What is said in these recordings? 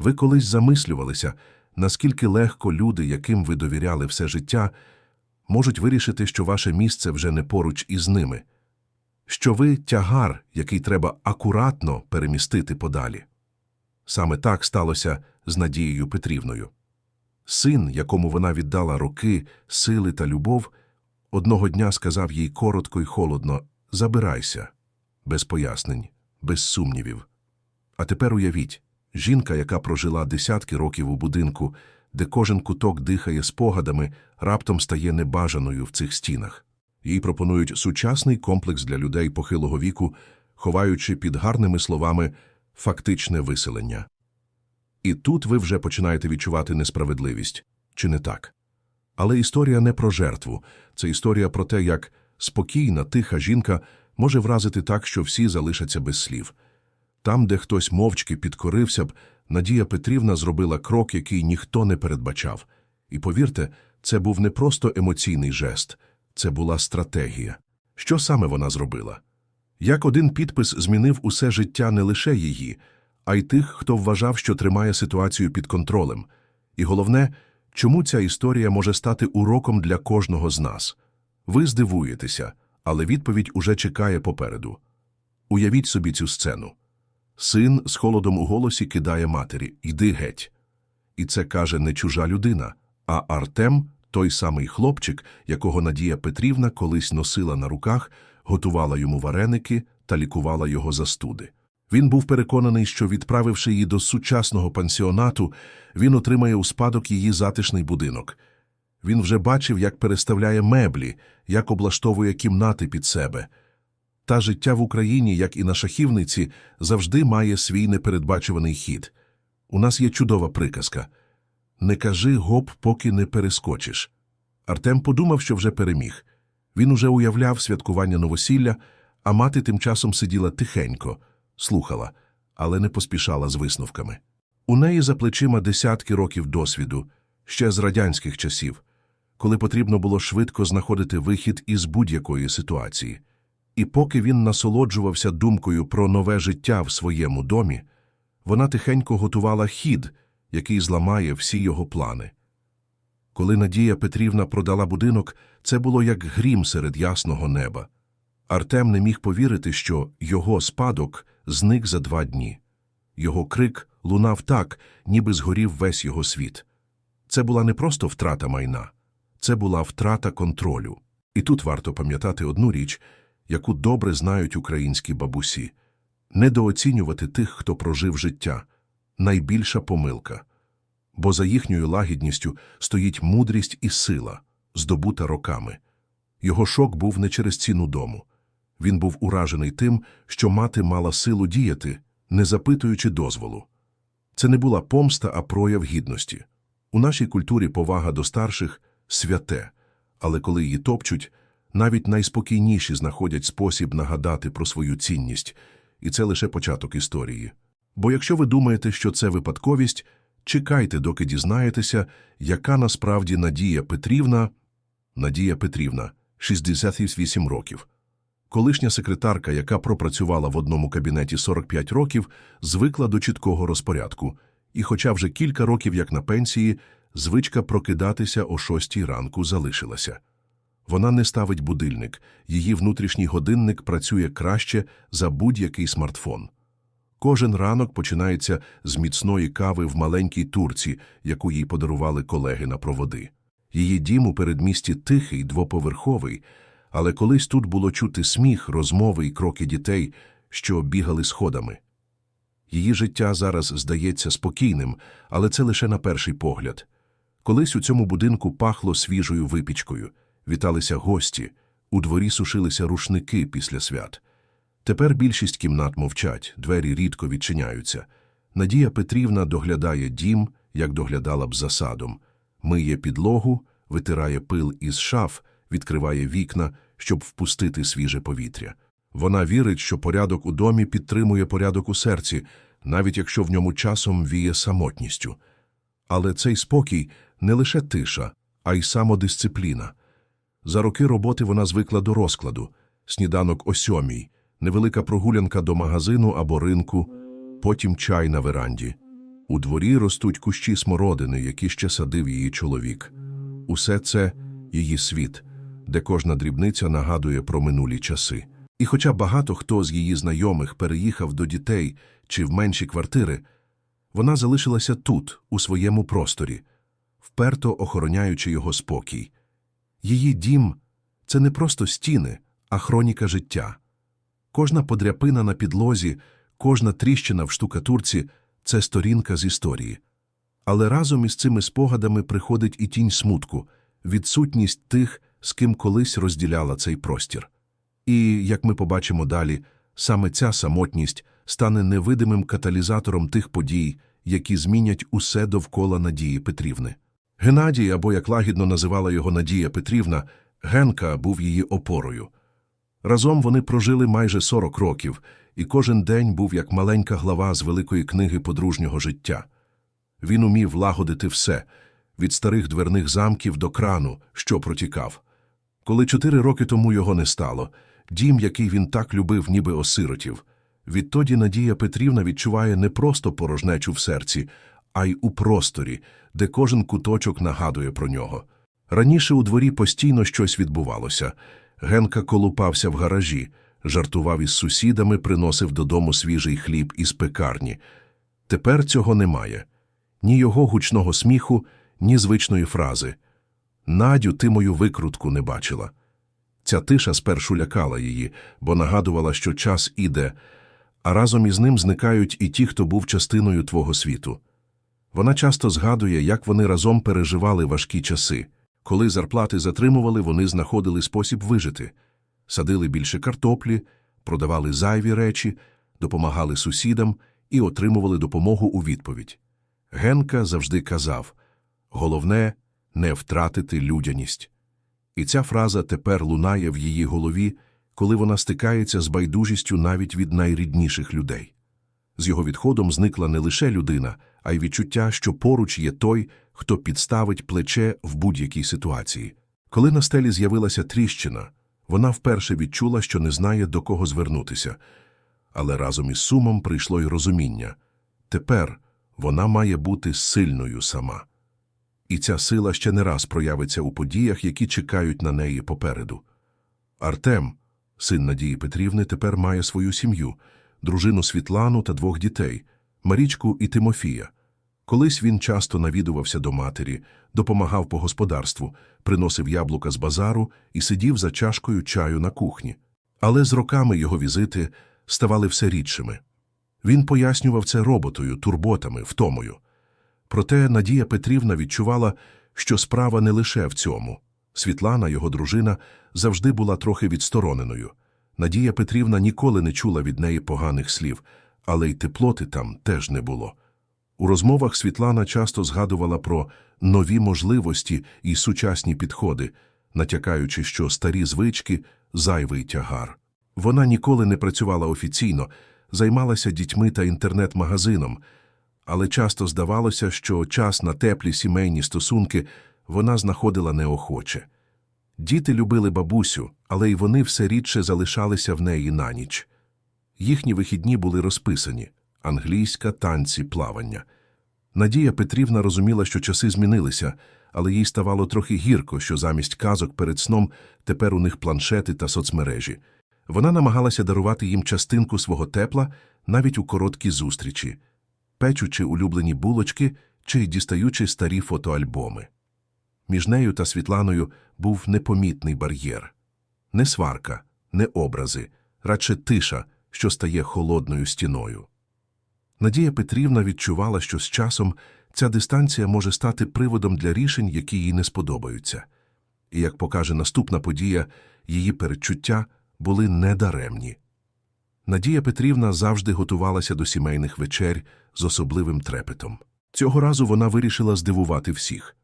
Ви колись замислювалися, наскільки легко люди, яким ви довіряли все життя, можуть вирішити, що ваше місце вже не поруч із ними, що ви тягар, який треба акуратно перемістити подалі. Саме так сталося з Надією Петрівною. Син, якому вона віддала роки, сили та любов, одного дня сказав їй коротко й холодно «Забирайся», без пояснень, без сумнівів. А тепер уявіть, жінка, яка прожила десятки років у будинку, де кожен куток дихає спогадами, раптом стає небажаною в цих стінах. Їй пропонують сучасний комплекс для людей похилого віку, ховаючи під гарними словами фактичне виселення. І тут ви вже починаєте відчувати несправедливість, чи не так? Але історія не про жертву, це історія про те, як спокійна, тиха жінка може вразити так, що всі залишаться без слів. Там, де хтось мовчки підкорився б, Надія Петрівна зробила крок, який ніхто не передбачав. І повірте, це був не просто емоційний жест, це була стратегія. Що саме вона зробила? Як один підпис змінив усе життя не лише її, а й тих, хто вважав, що тримає ситуацію під контролем. І головне, чому ця історія може стати уроком для кожного з нас. Ви здивуєтеся, але відповідь уже чекає попереду. Уявіть собі цю сцену. Син з холодом у голосі кидає матері «Іди геть». І це каже не чужа людина, а Артем, той самий хлопчик, якого Надія Петрівна колись носила на руках, готувала йому вареники та лікувала його застуди. Він був переконаний, що, відправивши її до сучасного пансіонату, він отримає у спадок її затишний будинок. Він вже бачив, як переставляє меблі, як облаштовує кімнати під себе. Та життя в Україні, як і на шахівниці, завжди має свій непередбачуваний хід. У нас є чудова приказка «Не кажи гоп, поки не перескочиш». Артем подумав, що вже переміг. Він уже уявляв святкування новосілля, а мати тим часом сиділа тихенько, слухала, але не поспішала з висновками. У неї за плечима десятки років досвіду, ще з радянських часів, коли потрібно було швидко знаходити вихід із будь-якої ситуації. І поки він насолоджувався думкою про нове життя в своєму домі, вона тихенько готувала хід, який зламає всі його плани. Коли Надія Петрівна продала будинок, це було як грім серед ясного неба. Артем не міг повірити, що його спадок зник за два дні. Його крик лунав так, ніби згорів весь його світ. Це була не просто втрата майна, це була втрата контролю. І тут варто пам'ятати одну річ, яку добре знають українські бабусі недооцінювати тих, хто прожив життя найбільша помилка. Бо за їхньою лагідністю стоїть мудрість і сила, здобута роками. Його шок був не через ціну дому. Він був уражений тим, що мати мала силу діяти, не запитуючи дозволу. Це не була помста, а прояв гідності. У нашій культурі повага до старших святе, але коли її топчуть, навіть найспокійніші знаходять спосіб нагадати про свою цінність, і це лише початок історії. Бо якщо ви думаєте, що це випадковість, чекайте, доки дізнаєтеся, яка насправді Надія Петрівна, Надія Петрівна, 68 років. Колишня секретарка, яка пропрацювала в одному кабінеті 45 років, звикла до чіткого розпорядку, і хоча вже кілька років як на пенсії, звичка прокидатися о шостій ранку залишилася. Вона не ставить будильник, її внутрішній годинник працює краще за будь-який смартфон. Кожен ранок починається з міцної кави в маленькій турці, яку їй подарували колеги на проводи. Її дім у передмісті тихий, двоповерховий, але колись тут було чути сміх, розмови і кроки дітей, що бігали сходами. Її життя зараз здається спокійним, але це лише на перший погляд. Колись у цьому будинку пахло свіжою випічкою, віталися гості, у дворі сушилися рушники після свят. Тепер більшість кімнат мовчать, двері рідко відчиняються. Надія Петрівна доглядає дім, як доглядала б за садом, миє підлогу, витирає пил із шаф, відкриває вікна, щоб впустити свіже повітря. Вона вірить, що порядок у домі підтримує порядок у серці, навіть якщо в ньому часом віє самотністю. Але цей спокій не лише тиша, а й самодисципліна. За роки роботи вона звикла до розкладу сніданок о сьомій, невелика прогулянка до магазину або ринку, потім чай на веранді. У дворі ростуть кущі смородини, які ще садив її чоловік. Усе це її світ, де кожна дрібниця нагадує про минулі часи. І хоча багато хто з її знайомих переїхав до дітей чи в менші квартири, вона залишилася тут, у своєму просторі, вперто охороняючи його спокій. Її дім це не просто стіни, а хроніка життя. Кожна подряпина на підлозі, кожна тріщина в штукатурці це сторінка з історії. Але разом із цими спогадами приходить і тінь смутку, відсутність тих, з ким колись розділяла цей простір. І, як ми побачимо далі, саме ця самотність стане невидимим каталізатором тих подій, які змінять усе довкола Надії Петрівни. Геннадій, або як лагідно називала його Надія Петрівна, Генка був її опорою. Разом вони прожили майже 40 років, і кожен день був як маленька глава з великої книги подружнього життя. Він умів лагодити все від старих дверних замків до крану, що протікав. Коли чотири роки тому його не стало, дім, який він так любив, ніби осиротів. Відтоді Надія Петрівна відчуває не просто порожнечу в серці, а й у просторі, де кожен куточок нагадує про нього. Раніше у дворі постійно щось відбувалося. Генка колупався в гаражі, жартував із сусідами, приносив додому свіжий хліб із пекарні. Тепер цього немає. Ні його гучного сміху, ні звичної фрази. Надю, ти мою викрутку не бачила. Ця тиша спершу лякала її, бо нагадувала, що час іде, а разом із ним зникають і ті, хто був частиною твого світу. Вона часто згадує, як вони разом переживали важкі часи. Коли зарплати затримували, вони знаходили спосіб вижити. Садили більше картоплі, продавали зайві речі, допомагали сусідам і отримували допомогу у відповідь. Генка завжди казав головне не втратити людяність. І ця фраза тепер лунає в її голові, коли вона стикається з байдужістю навіть від найрідніших людей. З його відходом зникла не лише людина, а й відчуття, що поруч є той, хто підставить плече в будь-якій ситуації. Коли на стелі з'явилася тріщина, вона вперше відчула, що не знає, до кого звернутися. Але разом із сумом прийшло й розуміння. Тепер вона має бути сильною сама. І ця сила ще не раз проявиться у подіях, які чекають на неї попереду. Артем, син Надії Петрівни, тепер має свою сім'ю, дружину Світлану та двох дітей Марічку і Тимофія. Колись він часто навідувався до матері, допомагав по господарству, приносив яблука з базару і сидів за чашкою чаю на кухні. Але з роками його візити ставали все рідшими. Він пояснював це роботою, турботами, втомою. Проте Надія Петрівна відчувала, що справа не лише в цьому. Світлана, його дружина, завжди була трохи відстороненою. Надія Петрівна ніколи не чула від неї поганих слів, але й теплоти там теж не було. У розмовах Світлана часто згадувала про нові можливості і сучасні підходи, натякаючи, що старі звички зайвий тягар. Вона ніколи не працювала офіційно, займалася дітьми та інтернет-магазином, але часто здавалося, що час на теплі сімейні стосунки вона знаходила неохоче. Діти любили бабусю, але й вони все рідше залишалися в неї на ніч. Їхні вихідні були розписані англійська, танці, плавання. Надія Петрівна розуміла, що часи змінилися, але їй ставало трохи гірко, що замість казок перед сном тепер у них планшети та соцмережі. Вона намагалася дарувати їм частинку свого тепла навіть у короткі зустрічі, печучи улюблені булочки чи дістаючи старі фотоальбоми. Між нею та Світланою був непомітний бар'єр. Не сварка, не образи, радше тиша, що стає холодною стіною. Надія Петрівна відчувала, що з часом ця дистанція може стати приводом для рішень, які їй не сподобаються. І, як покаже наступна подія, її передчуття були недаремні. Надія Петрівна завжди готувалася до сімейних вечерь з особливим трепетом. Цього разу вона вирішила здивувати всіх.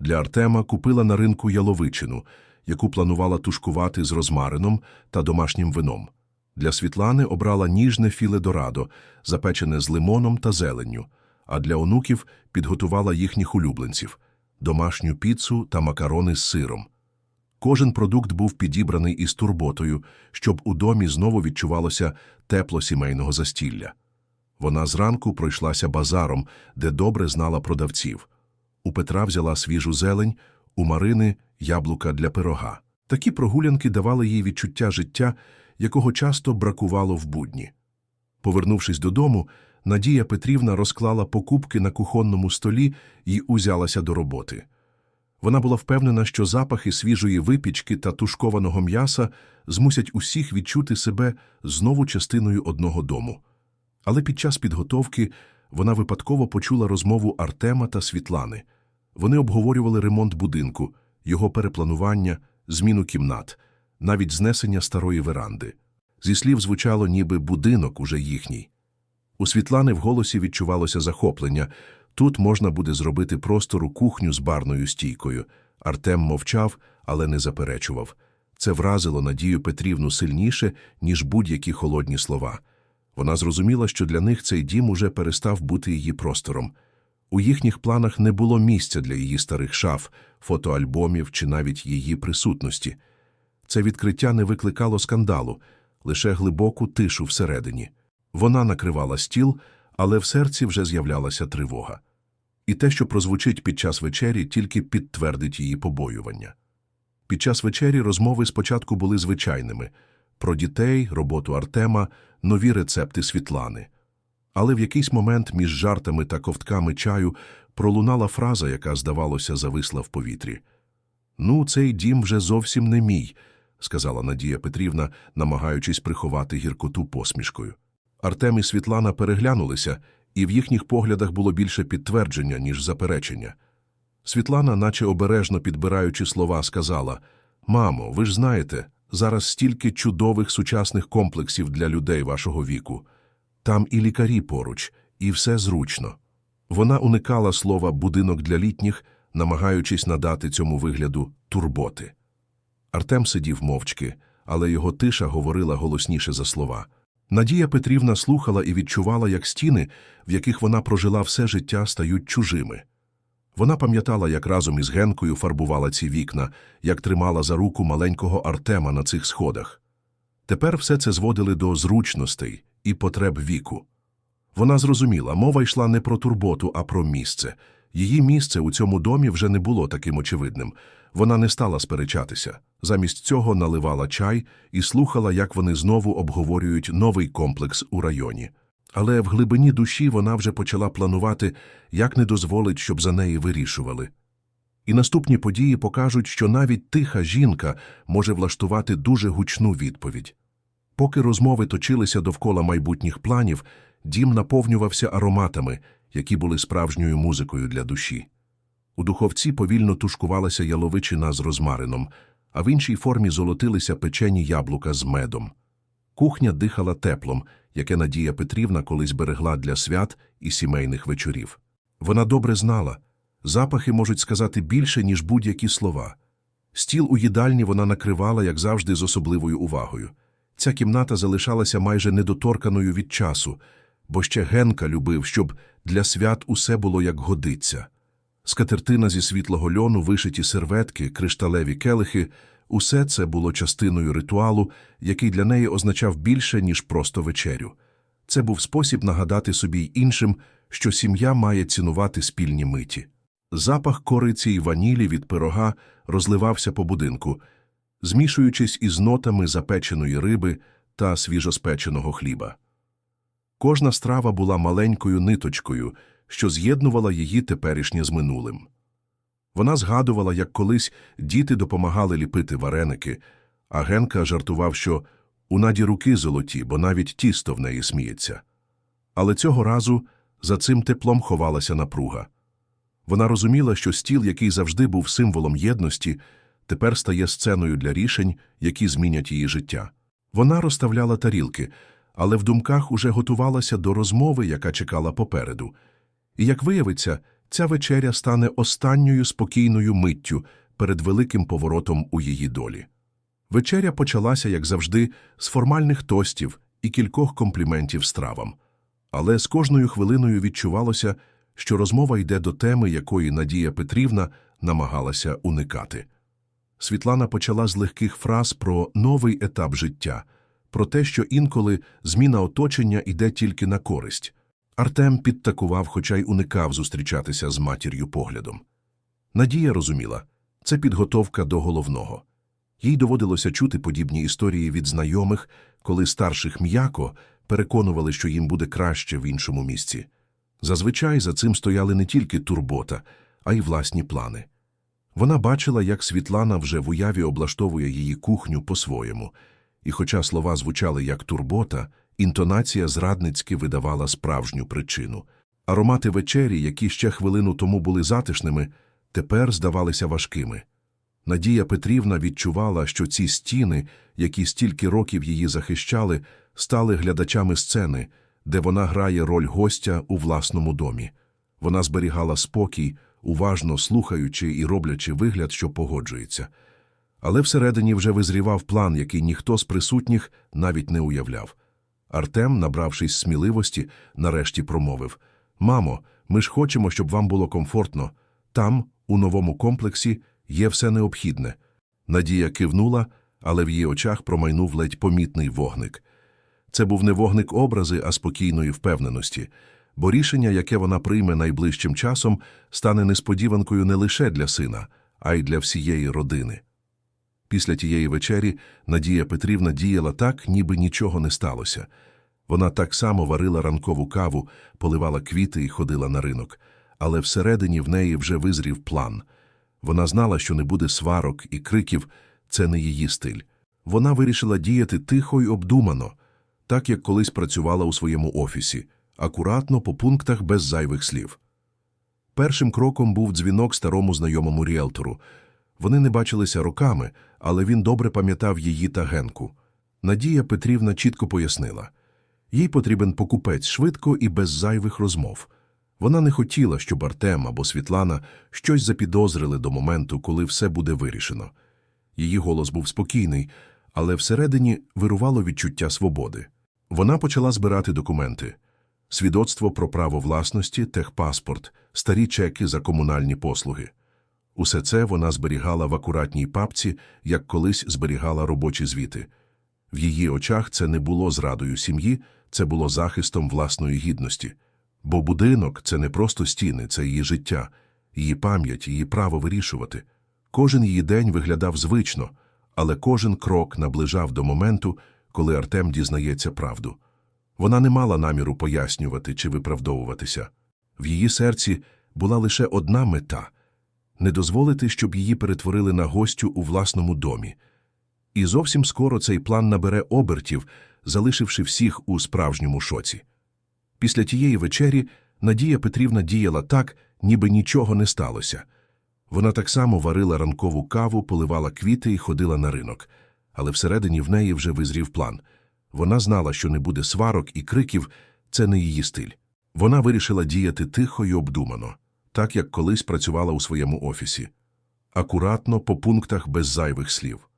Для Артема купила на ринку яловичину, яку планувала тушкувати з розмарином та домашнім вином. Для Світлани обрала ніжне філе дорадо, запечене з лимоном та зеленню, а для онуків підготувала їхніх улюбленців – домашню піцу та макарони з сиром. Кожен продукт був підібраний із турботою, щоб у домі знову відчувалося тепло сімейного застілля. Вона зранку пройшлася базаром, де добре знала продавців. У Петра взяла свіжу зелень, у Марини – яблука для пирога. Такі прогулянки давали їй відчуття життя, якого часто бракувало в будні. Повернувшись додому, Надія Петрівна розклала покупки на кухонному столі і узялася до роботи. Вона була впевнена, що запахи свіжої випічки та тушкованого м'яса змусять усіх відчути себе знову частиною одного дому. Але під час підготовки вона випадково почула розмову Артема та Світлани. Вони обговорювали ремонт будинку, його перепланування, зміну кімнат, навіть знесення старої веранди. Зі слів звучало, ніби будинок уже їхній. У Світлани в голосі відчувалося захоплення. Тут можна буде зробити простору кухню з барною стійкою. Артем мовчав, але не заперечував. Це вразило Надію Петрівну сильніше, ніж будь-які холодні слова. Вона зрозуміла, що для них цей дім уже перестав бути її простором. У їхніх планах не було місця для її старих шаф, фотоальбомів чи навіть її присутності. Це відкриття не викликало скандалу, лише глибоку тишу всередині. Вона накривала стіл, але в серці вже з'являлася тривога. І те, що прозвучить під час вечері, тільки підтвердить її побоювання. Під час вечері розмови спочатку були звичайними – про дітей, роботу Артема, нові рецепти Світлани. Але в якийсь момент між жартами та ковтками чаю пролунала фраза, яка, здавалося, зависла в повітрі. «Ну, цей дім вже зовсім не мій», – сказала Надія Петрівна, намагаючись приховати гіркоту посмішкою. Артем і Світлана переглянулися, і в їхніх поглядах було більше підтвердження, ніж заперечення. Світлана, наче обережно підбираючи слова, сказала «Мамо, ви ж знаєте, зараз стільки чудових сучасних комплексів для людей вашого віку. Там і лікарі поруч, і все зручно». Вона уникала слова «будинок для літніх», намагаючись надати цьому вигляду турботи. Артем сидів мовчки, але його тиша говорила голосніше за слова. Надія Петрівна слухала і відчувала, як стіни, в яких вона прожила все життя, стають чужими. Вона пам'ятала, як разом із Генкою фарбувала ці вікна, як тримала за руку маленького Артема на цих сходах. Тепер все це зводили до зручностей і потреб віку. Вона зрозуміла, мова йшла не про турботу, а про місце. Її місце у цьому домі вже не було таким очевидним. Вона не стала сперечатися. Замість цього наливала чай і слухала, як вони знову обговорюють новий комплекс у районі. Але в глибині душі вона вже почала планувати, як не дозволить, щоб за неї вирішували. І наступні події покажуть, що навіть тиха жінка може влаштувати дуже гучну відповідь. Поки розмови точилися довкола майбутніх планів, дім наповнювався ароматами, які були справжньою музикою для душі. У духовці повільно тушкувалася яловичина з розмарином, а в іншій формі золотилися печені яблука з медом. Кухня дихала теплом, яке Надія Петрівна колись берегла для свят і сімейних вечорів. Вона добре знала, запахи можуть сказати більше, ніж будь-які слова. Стіл у їдальні вона накривала, як завжди, з особливою увагою. Ця кімната залишалася майже недоторканою від часу, бо ще Генка любив, щоб для свят усе було як годиться. Скатертина зі світлого льону, вишиті серветки, кришталеві келихи – усе це було частиною ритуалу, який для неї означав більше, ніж просто вечерю. Це був спосіб нагадати собі й іншим, що сім'я має цінувати спільні миті. Запах кориці й ванілі від пирога розливався по будинку, змішуючись із нотами запеченої риби та свіжоспеченого хліба. Кожна страва була маленькою ниточкою, що з'єднувала її теперішнє з минулим. Вона згадувала, як колись діти допомагали ліпити вареники, а Генка жартував, що у наді руки золоті, бо навіть тісто в неї сміється. Але цього разу за цим теплом ховалася напруга. Вона розуміла, що стіл, який завжди був символом єдності, тепер стає сценою для рішень, які змінять її життя. Вона розставляла тарілки, але в думках уже готувалася до розмови, яка чекала попереду. І, як виявиться, ця вечеря стане останньою спокійною миттю перед великим поворотом у її долі. Вечеря почалася, як завжди, з формальних тостів і кількох компліментів стравам. Але з кожною хвилиною відчувалося, що розмова йде до теми, якої Надія Петрівна намагалася уникати. Світлана почала з легких фраз про новий етап життя, про те, що інколи зміна оточення йде тільки на користь. Артем підтакував, хоча й уникав зустрічатися з матір'ю поглядом. Надія розуміла – це підготовка до головного. Їй доводилося чути подібні історії від знайомих, коли старших м'яко переконували, що їм буде краще в іншому місці. Зазвичай за цим стояли не тільки турбота, а й власні плани. Вона бачила, як Світлана вже в уяві облаштовує її кухню по-своєму, і хоча слова звучали як турбота, інтонація зрадницьки видавала справжню причину. Аромати вечері, які ще хвилину тому були затишними, тепер здавалися важкими. Надія Петрівна відчувала, що ці стіни, які стільки років її захищали, стали глядачами сцени, де вона грає роль гостя у власному домі. Вона зберігала спокій, уважно слухаючи і роблячи вигляд, що погоджується. Але всередині вже визрівав план, який ніхто з присутніх навіть не уявляв. Артем, набравшись сміливості, нарешті промовив Мамо, ми ж хочемо, щоб вам було комфортно. Там, у новому комплексі, є все необхідне. Надія кивнула, але в її очах промайнув ледь помітний вогник. Це був не вогник образи, а спокійної впевненості, бо рішення, яке вона прийме найближчим часом, стане несподіванкою не лише для сина, а й для всієї родини. Після тієї вечері Надія Петрівна діяла так, ніби нічого не сталося. Вона так само варила ранкову каву, поливала квіти і ходила на ринок, але всередині в неї вже визрів план. Вона знала, що не буде сварок і криків, це не її стиль. Вона вирішила діяти тихо й обдумано, так як колись працювала у своєму офісі, акуратно по пунктах без зайвих слів. Першим кроком був дзвінок старому знайомому ріелтору. Вони не бачилися роками, але він добре пам'ятав її та Генку. Надія Петрівна чітко пояснила. Їй потрібен покупець швидко і без зайвих розмов. Вона не хотіла, щоб Артем або Світлана щось запідозрили до моменту, коли все буде вирішено. Її голос був спокійний, але всередині вирувало відчуття свободи. Вона почала збирати документи. Свідоцтво про право власності, техпаспорт, старі чеки за комунальні послуги. Усе це вона зберігала в акуратній папці, як колись зберігала робочі звіти. В її очах це не було зрадою сім'ї, це було захистом власної гідності. Бо будинок це не просто стіни, це її життя, її пам'ять, її право вирішувати. Кожен її день виглядав звично, але кожен крок наближав до моменту, коли Артем дізнається правду. Вона не мала наміру пояснювати чи виправдовуватися. В її серці була лише одна мета не дозволити, щоб її перетворили на гостю у власному домі. І зовсім скоро цей план набере обертів, залишивши всіх у справжньому шоці. Після тієї вечері Надія Петрівна діяла так, ніби нічого не сталося. Вона так само варила ранкову каву, поливала квіти і ходила на ринок, але всередині в неї вже визрів план. Вона знала, що не буде сварок і криків, це не її стиль. Вона вирішила діяти тихо й обдумано, так як колись працювала у своєму офісі. Акуратно, по пунктах без зайвих слів.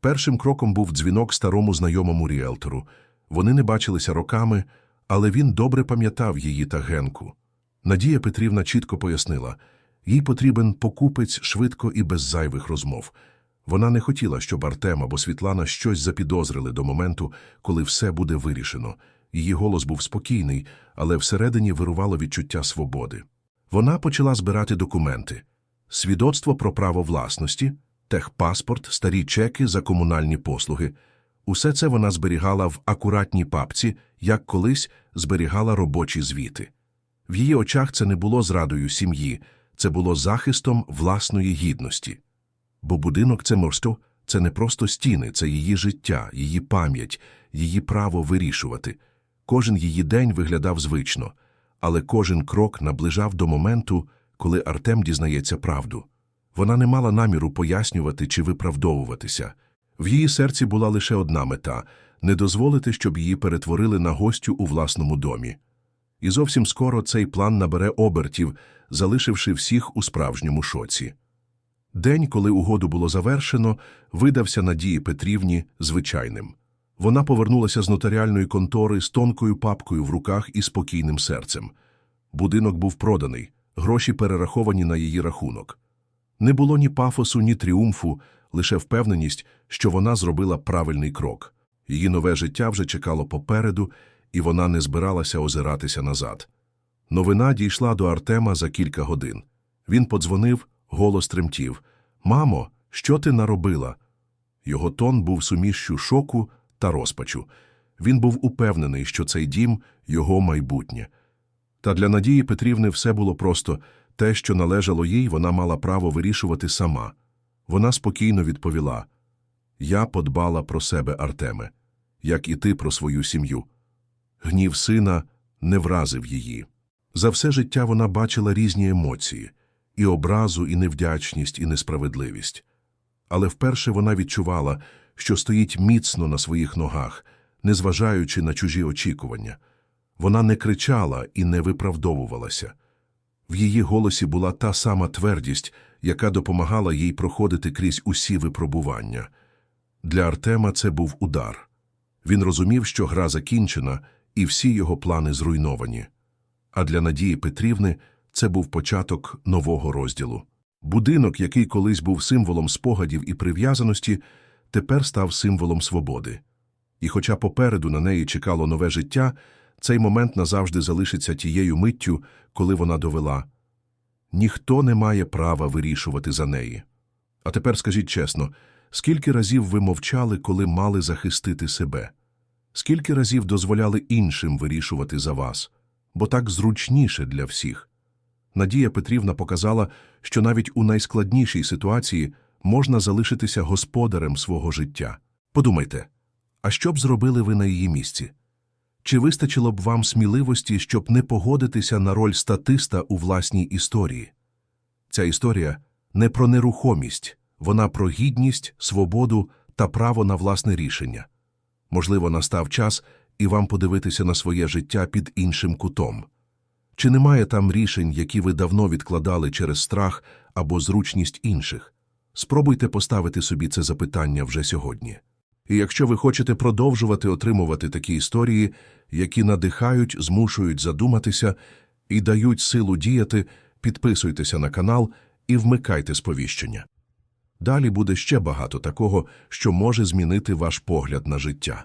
Першим кроком був дзвінок старому знайомому ріелтору. Вони не бачилися роками, але він добре пам'ятав її та Генку. Надія Петрівна чітко пояснила, їй потрібен покупець швидко і без зайвих розмов. Вона не хотіла, щоб Артем або Світлана щось запідозрили до моменту, коли все буде вирішено. Її голос був спокійний, але всередині вирувало відчуття свободи. Вона почала збирати документи. Свідоцтво про право власності, техпаспорт, старі чеки за комунальні послуги. Усе це вона зберігала в акуратній папці, як колись зберігала робочі звіти. В її очах це не було зрадою сім'ї, це було захистом власної гідності. Бо будинок це морсто, це не просто стіни, це її життя, її пам'ять, її право вирішувати. Кожен її день виглядав звично, але кожен крок наближав до моменту, коли Артем дізнається правду. Вона не мала наміру пояснювати чи виправдовуватися. В її серці була лише одна мета не дозволити, щоб її перетворили на гостю у власному домі. І зовсім скоро цей план набере обертів, залишивши всіх у справжньому шоці. День, коли угоду було завершено, видався Надії Петрівні звичайним. Вона повернулася з нотаріальної контори з тонкою папкою в руках і спокійним серцем. Будинок був проданий, гроші перераховані на її рахунок. Не було ні пафосу, ні тріумфу, лише впевненість, що вона зробила правильний крок. Її нове життя вже чекало попереду, і вона не збиралася озиратися назад. Новина дійшла до Артема за кілька годин. Він подзвонив, голос тремтів. Мамо, що ти наробила? Його тон був сумішчю шоку та розпачу. Він був упевнений, що цей дім – його майбутнє. Та для Надії Петрівни все було просто. Те, що належало їй, вона мала право вирішувати сама. Вона спокійно відповіла. Я подбала про себе, Артеме, як і ти про свою сім'ю. Гнів сина не вразив її. За все життя вона бачила різні емоції – і образу, і невдячність, і несправедливість. Але вперше вона відчувала, що стоїть міцно на своїх ногах, незважаючи на чужі очікування. Вона не кричала і не виправдовувалася. В її голосі була та сама твердість, яка допомагала їй проходити крізь усі випробування. Для Артема це був удар. Він розумів, що гра закінчена, і всі його плани зруйновані. А для Надії Петрівни це був початок нового розділу. Будинок, який колись був символом спогадів і прив'язаності, тепер став символом свободи. І хоча попереду на неї чекало нове життя, цей момент назавжди залишиться тією миттю, коли вона довела ніхто не має права вирішувати за неї. А тепер скажіть чесно, скільки разів ви мовчали, коли мали захистити себе? Скільки разів дозволяли іншим вирішувати за вас? Бо так зручніше для всіх. Надія Петрівна показала, що навіть у найскладнішій ситуації можна залишитися господарем свого життя. Подумайте, а що б зробили ви на її місці? Чи вистачило б вам сміливості, щоб не погодитися на роль статиста у власній історії? Ця історія не про нерухомість, вона про гідність, свободу та право на власне рішення. Можливо, настав час і вам подивитися на своє життя під іншим кутом. Чи немає там рішень, які ви давно відкладали через страх або зручність інших? Спробуйте поставити собі це запитання вже сьогодні. І якщо ви хочете продовжувати отримувати такі історії, які надихають, змушують задуматися і дають силу діяти, підписуйтеся на канал і вмикайте сповіщення. Далі буде ще багато такого, що може змінити ваш погляд на життя.